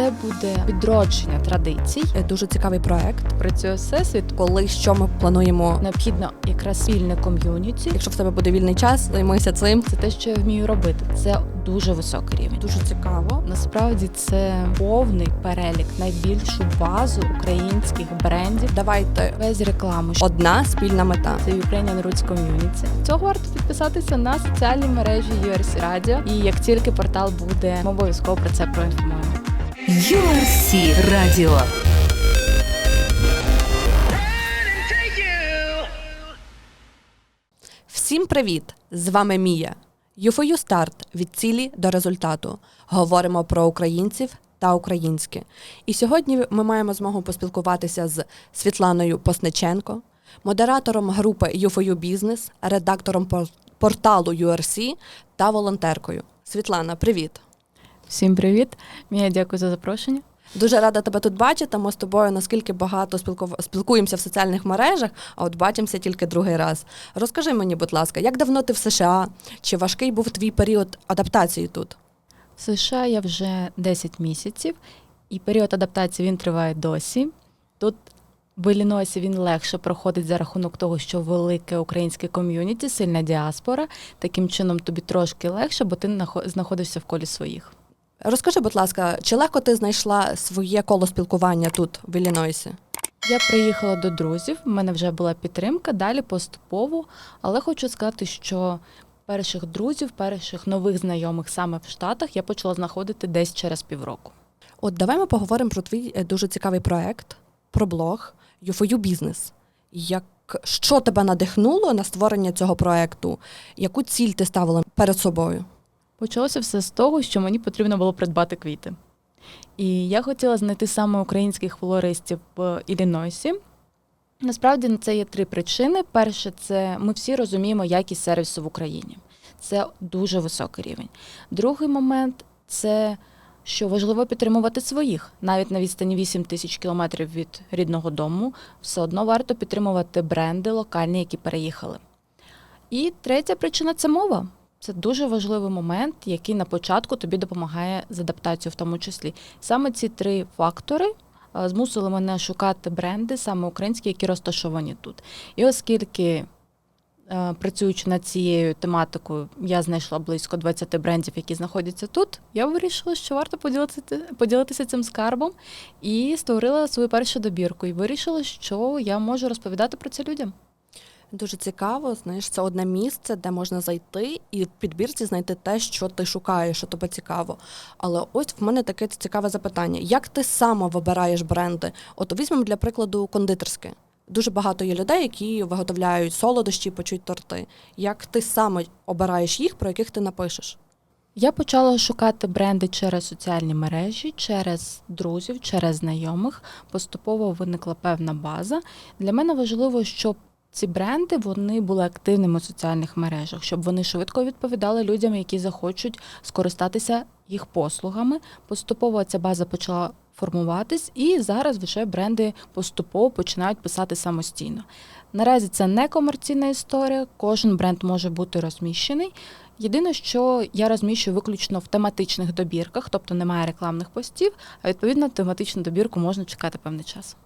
Це буде відродження традицій. Е, Дуже цікавий проект. Працює всесвіт. Коли що ми плануємо, Необхідно якраз спільне ком'юніті. якщо в тебе буде вільний час, займися цим. Це те, що я вмію робити. Це дуже високий рівень. Дуже цікаво. Насправді це повний перелік, найбільшу базу українських брендів Давайте без реклами. одна спільна мета. Це Ukrainian Roots Community. Цього варто підписатися на соціальні мережі URC Radio. І як тільки портал буде, ми обов'язково про це проінформуємо. URC Radio. Всім привіт! З вами Мія. UFOU старт від цілі до результату. Говоримо про українців та українське. І сьогодні ми маємо змогу поспілкуватися з Світланою Посниченко, модератором групи UFOU Бізнес, редактором порталу URC та волонтеркою. Світлана, привіт! Всім привіт! Мія, дякую за запрошення. Дуже рада тебе тут бачити. Ми з тобою наскільки багато спілкув- спілкуємося в соціальних мережах, а от бачимося тільки другий раз. Розкажи мені, будь ласка, як давно ти в США? Чи важкий був твій період адаптації тут? В США я вже 10 місяців, і період адаптації він триває досі. Тут в Іллінойсі він легше проходить за рахунок того, що велике українське ком'юніті, сильна діаспора. Таким чином тобі трошки легше, бо ти нахо- знаходишся в колі своїх. Розкажи, будь ласка, чи легко ти знайшла своє коло спілкування тут, в Іллінойсі? Я приїхала до друзів, в мене вже була підтримка, далі поступово, але хочу сказати, що перших друзів, перших нових знайомих саме в Штатах я почала знаходити десь через півроку. От давай ми поговоримо про твій е, дуже цікавий проект, про блог UFOU Бізнес. Як що тебе надихнуло на створення цього проекту? Яку ціль ти ставила перед собою? Почалося все з того, що мені потрібно було придбати квіти. І я хотіла знайти саме українських флористів в Іллінойсі. Насправді на це є три причини. Перше, це ми всі розуміємо якість сервісу в Україні. Це дуже високий рівень. Другий момент це що важливо підтримувати своїх. Навіть на відстані 8 тисяч кілометрів від рідного дому, все одно варто підтримувати бренди локальні, які переїхали. І третя причина це мова. Це дуже важливий момент, який на початку тобі допомагає з адаптацією, в тому числі. Саме ці три фактори е, змусили мене шукати бренди, саме українські, які розташовані тут. І оскільки, е, працюючи над цією тематикою, я знайшла близько 20 брендів, які знаходяться тут, я вирішила, що варто поділитися, поділитися цим скарбом і створила свою першу добірку. І вирішила, що я можу розповідати про це людям. Дуже цікаво, знаєш, це одне місце, де можна зайти і в підбірці знайти те, що ти шукаєш, що тобі цікаво. Але ось в мене таке цікаве запитання: як ти саме вибираєш бренди? От візьмемо для прикладу кондитерське. Дуже багато є людей, які виготовляють солодощі, печуть торти. Як ти саме обираєш їх, про яких ти напишеш? Я почала шукати бренди через соціальні мережі, через друзів, через знайомих. Поступово виникла певна база. Для мене важливо, щоб ці бренди вони були активними в соціальних мережах, щоб вони швидко відповідали людям, які захочуть скористатися їх послугами. Поступово ця база почала формуватись, і зараз вже бренди поступово починають писати самостійно. Наразі це не комерційна історія, кожен бренд може бути розміщений. Єдине, що я розміщую виключно в тематичних добірках, тобто немає рекламних постів, а відповідно тематичну добірку можна чекати певний час.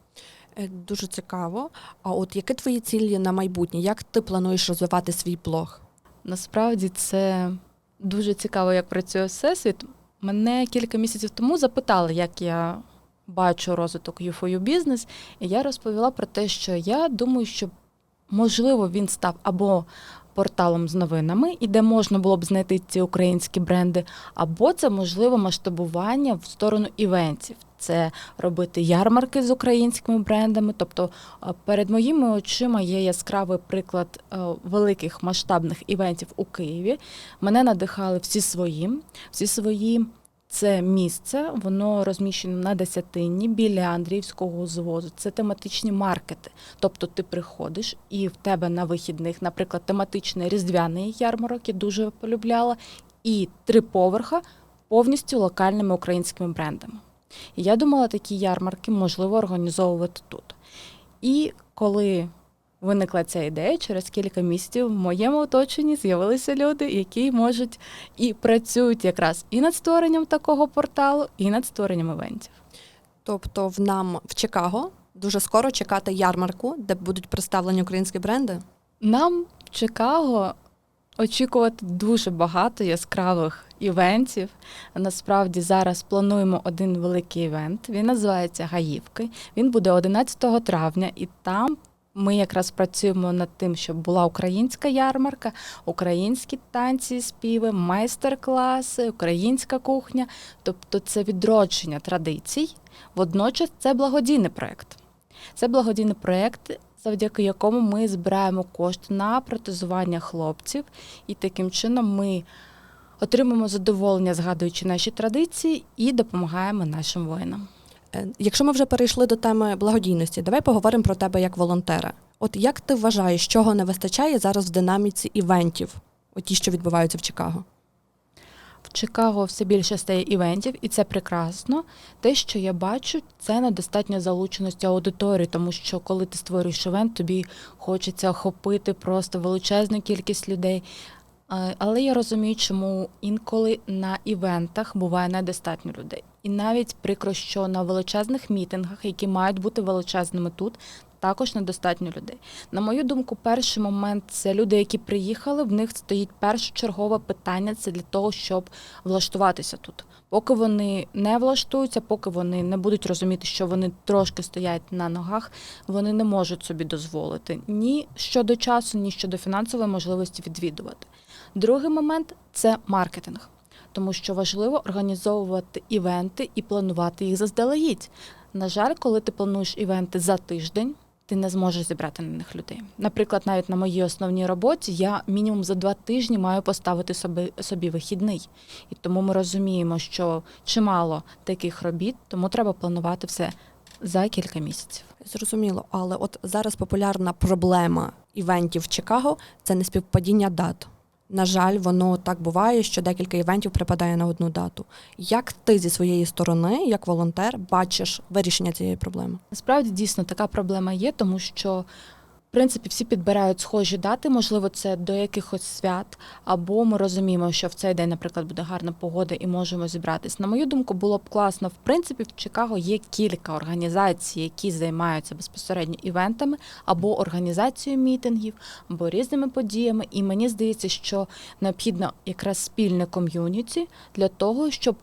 Е, Дуже цікаво. А от які твої цілі на майбутнє? Як ти плануєш розвивати свій блог? Насправді це дуже цікаво, як працює всесвіт. Мене кілька місяців тому запитали, як я бачу розвиток UFOU бізнес, і я розповіла про те, що я думаю, що можливо він став або порталом з новинами, і де можна було б знайти ці українські бренди, або це можливо масштабування в сторону івентів. Це робити ярмарки з українськими брендами. Тобто е, перед моїми очима є яскравий приклад е, великих масштабних івентів у Києві. Мене надихали всі свої, всі свої. Це місце, воно розміщено на десятині біля Андріївського узвозу. Це тематичні маркети. Тобто ти приходиш і в тебе на вихідних, наприклад, тематичний різдвяний ярмарок, я дуже полюбляла, і три поверха повністю локальними українськими брендами. Я думала, такі ярмарки можливо організовувати тут. І коли виникла ця ідея. Через кілька місяців в моєму оточенні з'явилися люди, які можуть і працюють якраз і над створенням такого порталу, і над створенням івентів. Тобто в нам в Чикаго дуже скоро чекати ярмарку, де будуть представлені українські бренди. Нам в Чикаго очікувати дуже багато яскравих івентів. Насправді зараз плануємо один великий івент. Він називається Гаївки. Він буде 11 травня, і там ми якраз працюємо над тим, щоб була українська ярмарка, українські танці, співи, майстер-класи, українська кухня. Тобто це відродження традицій. Водночас це благодійний проєкт. Це благодійний проєкт, завдяки якому ми збираємо кошти на протезування хлопців, і таким чином ми отримуємо задоволення, згадуючи наші традиції, і допомагаємо нашим воїнам. Е, Якщо ми вже перейшли до теми благодійності, давай поговоримо про тебе як волонтера. От як ти вважаєш, чого не вистачає зараз в динаміці івентів, от ті, що відбуваються в Чикаго? В Чикаго все більше стає івентів, і це прекрасно. Те, що я бачу, це недостатня залученості аудиторії, тому що коли ти створюєш івент, тобі хочеться охопити просто величезну кількість людей. Але я розумію, чому інколи на івентах буває недостатньо людей. І навіть прикро, що на величезних мітингах, які мають бути величезними тут, також недостатньо людей. На мою думку, перший момент це люди, які приїхали. В них стоїть першочергове питання це для того, щоб влаштуватися тут. Поки вони не влаштуються, поки вони не будуть розуміти, що вони трошки стоять на ногах, вони не можуть собі дозволити ні щодо часу, ні щодо фінансової можливості відвідувати. Другий момент це маркетинг, тому що важливо організовувати івенти і планувати їх заздалегідь. На жаль, коли ти плануєш івенти за тиждень, ти не зможеш зібрати на них людей. Наприклад, навіть на моїй основній роботі я мінімум за два тижні маю поставити собі, собі вихідний. І тому ми розуміємо, що чимало таких робіт, тому треба планувати все за кілька місяців. Зрозуміло, але от зараз популярна проблема івентів в Чикаго це неспівпадіння дат. На жаль, воно так буває, що декілька івентів припадає на одну дату. Як ти зі своєї сторони, як волонтер, бачиш вирішення цієї проблеми? Насправді дійсно така проблема є, тому що принципі всі підбирають схожі дати, можливо, це до якихось свят, або ми розуміємо, що в цей день, наприклад, буде гарна погода і можемо зібратись. На мою думку, було б класно. В принципі, в Чикаго є кілька організацій, які займаються безпосередньо івентами або організацією мітингів, або різними подіями. І мені здається, що необхідно якраз спільне ком'юніті для того, щоб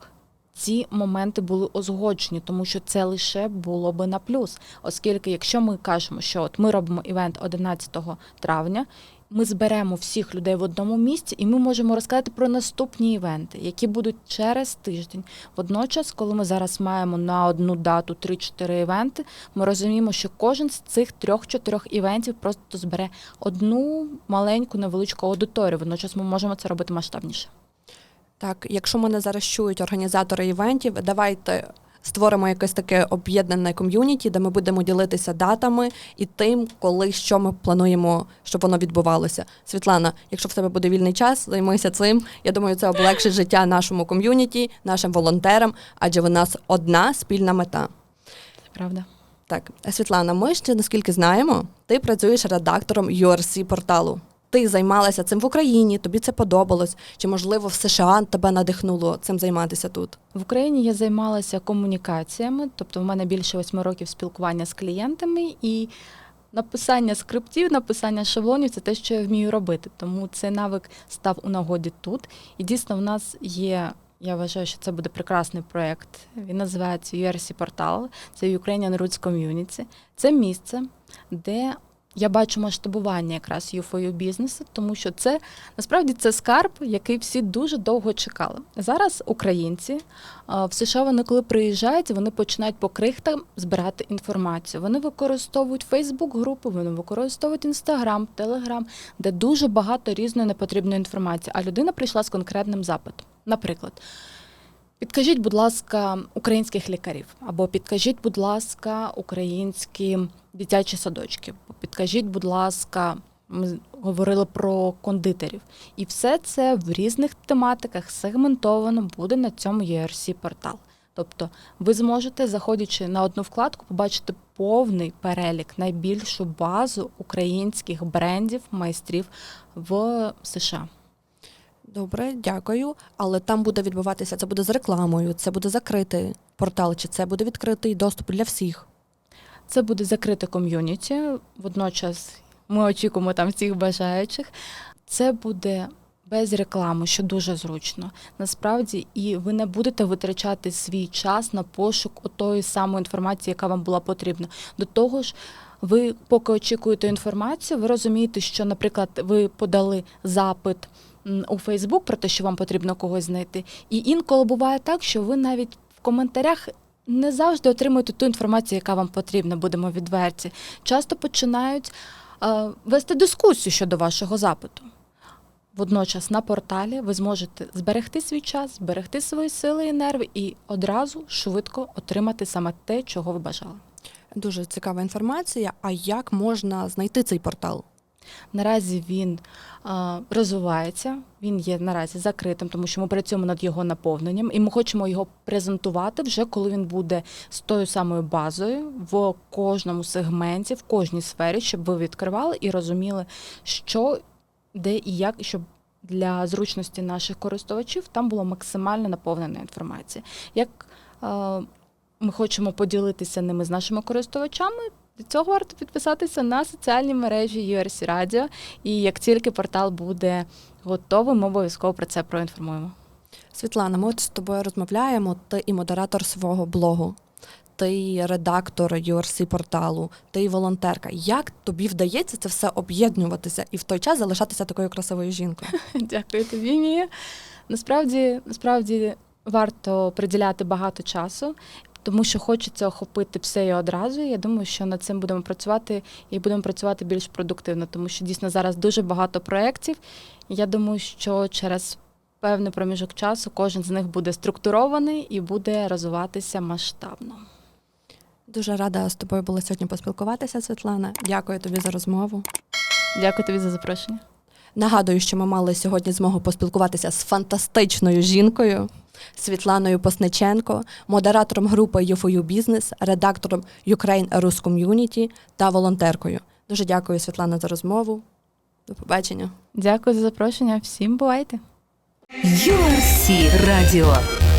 ці моменти були узгоджені, тому що це лише було би на плюс. Оскільки, якщо ми кажемо, що от ми робимо івент 11 травня, ми зберемо всіх людей в одному місці, і ми можемо розказати про наступні івенти, які будуть через тиждень. Водночас, коли ми зараз маємо на одну дату 3-4 івенти, ми розуміємо, що кожен з цих трьох-чотирьох івентів просто збере одну маленьку невеличку аудиторію. Водночас ми можемо це робити масштабніше. Так, якщо мене зараз чують організатори івентів, давайте створимо якесь таке об'єднане ком'юніті, де ми будемо ділитися датами і тим, коли що ми плануємо, щоб воно відбувалося. Світлана, якщо в тебе буде вільний час, займися цим. Я думаю, це облегшить життя нашому ком'юніті, нашим волонтерам, адже в нас одна спільна мета. Це правда. Так, Світлана, ми ще наскільки знаємо, ти працюєш редактором URC порталу. Ти займалася цим в Україні, тобі це подобалось, чи можливо в США тебе надихнуло цим займатися тут? В Україні я займалася комунікаціями, тобто в мене більше восьми років спілкування з клієнтами і написання скриптів, написання шаблонів це те, що я вмію робити. Тому цей навик став у нагоді тут. І дійсно, в нас є. Я вважаю, що це буде прекрасний проєкт. Він називається URC Портал, це Ukrainian Roots Community. Це місце, де я бачу масштабування якраз UFOU бізнесу, тому що це насправді це скарб, який всі дуже довго чекали. Зараз українці в США вони коли приїжджають, вони починають по крихтам збирати інформацію. Вони використовують Фейсбук групи, вони використовують Інстаграм, Телеграм, де дуже багато різної непотрібної інформації. А людина прийшла з конкретним запитом. Наприклад, підкажіть, будь ласка, українських лікарів, або підкажіть, будь ласка, українські дитячі садочки. Підкажіть, будь ласка, ми говорили про кондитерів. І все це в різних тематиках сегментовано буде на цьому ERC портал. Тобто ви зможете, заходячи на одну вкладку, побачити повний перелік, найбільшу базу українських брендів, майстрів в США. Добре, дякую. Але там буде відбуватися, це буде з рекламою, це буде закритий портал, чи це буде відкритий доступ для всіх. Це буде закрите ком'юніті. Водночас ми очікуємо там всіх бажаючих. Це буде без реклами, що дуже зручно. Насправді, і ви не будете витрачати свій час на пошук отої самої інформації, яка вам була потрібна. До того ж, ви поки очікуєте інформацію, ви розумієте, що, наприклад, ви подали запит у Фейсбук про те, що вам потрібно когось знайти. І інколи буває так, що ви навіть в коментарях не завжди отримуєте ту інформацію, яка вам потрібна, будемо відверті. Часто починають е, вести дискусію щодо вашого запиту. Водночас на порталі ви зможете зберегти свій час, зберегти свої сили і нерви і одразу швидко отримати саме те, чого ви бажали. Дуже цікава інформація. А як можна знайти цей портал? Наразі він е, розвивається, він є наразі закритим, тому що ми працюємо над його наповненням, і ми хочемо його презентувати вже коли він буде з тою самою базою в кожному сегменті, в кожній сфері, щоб ви відкривали і розуміли, що, де і як, щоб для зручності наших користувачів там було максимально наповнена інформація. Як е, ми хочемо поділитися ними з нашими користувачами. Для цього варто підписатися на соціальні мережі URC Radio. І як тільки портал буде готовий, ми обов'язково про це проінформуємо. Світлана, ми от з тобою розмовляємо. Ти і модератор свого блогу, ти і редактор URC порталу, ти і волонтерка. Як тобі вдається це все об'єднуватися і в той час залишатися такою красивою жінкою? Дякую тобі, Мія. Насправді, насправді варто приділяти багато часу, тому що хочеться охопити все і одразу. Я думаю, що над цим будемо працювати і будемо працювати більш продуктивно, тому що дійсно зараз дуже багато проєктів. Я думаю, що через певний проміжок часу кожен з них буде структурований і буде розвиватися масштабно. Дуже рада з тобою було сьогодні поспілкуватися, Світлана. Дякую тобі за розмову. Дякую тобі за запрошення. Нагадую, що ми мали сьогодні змогу поспілкуватися з фантастичною жінкою Світланою Посниченко, модератором групи UFOU Business, редактором Ukraine Rus Community та волонтеркою. Дуже дякую, Світлана, за розмову. До побачення. Дякую за запрошення. Всім бувайте! URC Radio.